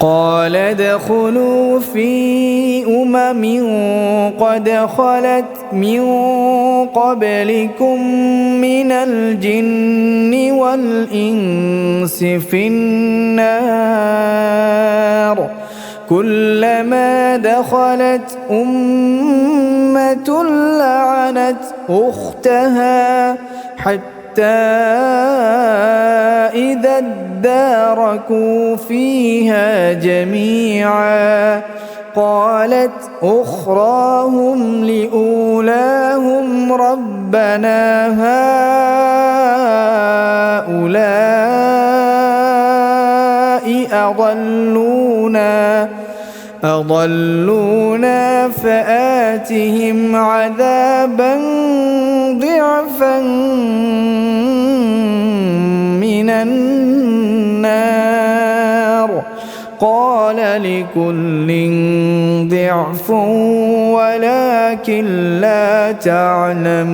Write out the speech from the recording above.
قال ادخلوا في أمم قد خلت من قبلكم من الجن والإنس في النار. كلما دخلت أمة لعنت أختها حتى إذا اداركوا فيها جميعا قالت أخراهم لأولاهم ربنا هؤلاء أضلونا أضلونا فآتهم عذابا ضعفا النار. قال لكل ضعف ولكن لا تعلمون.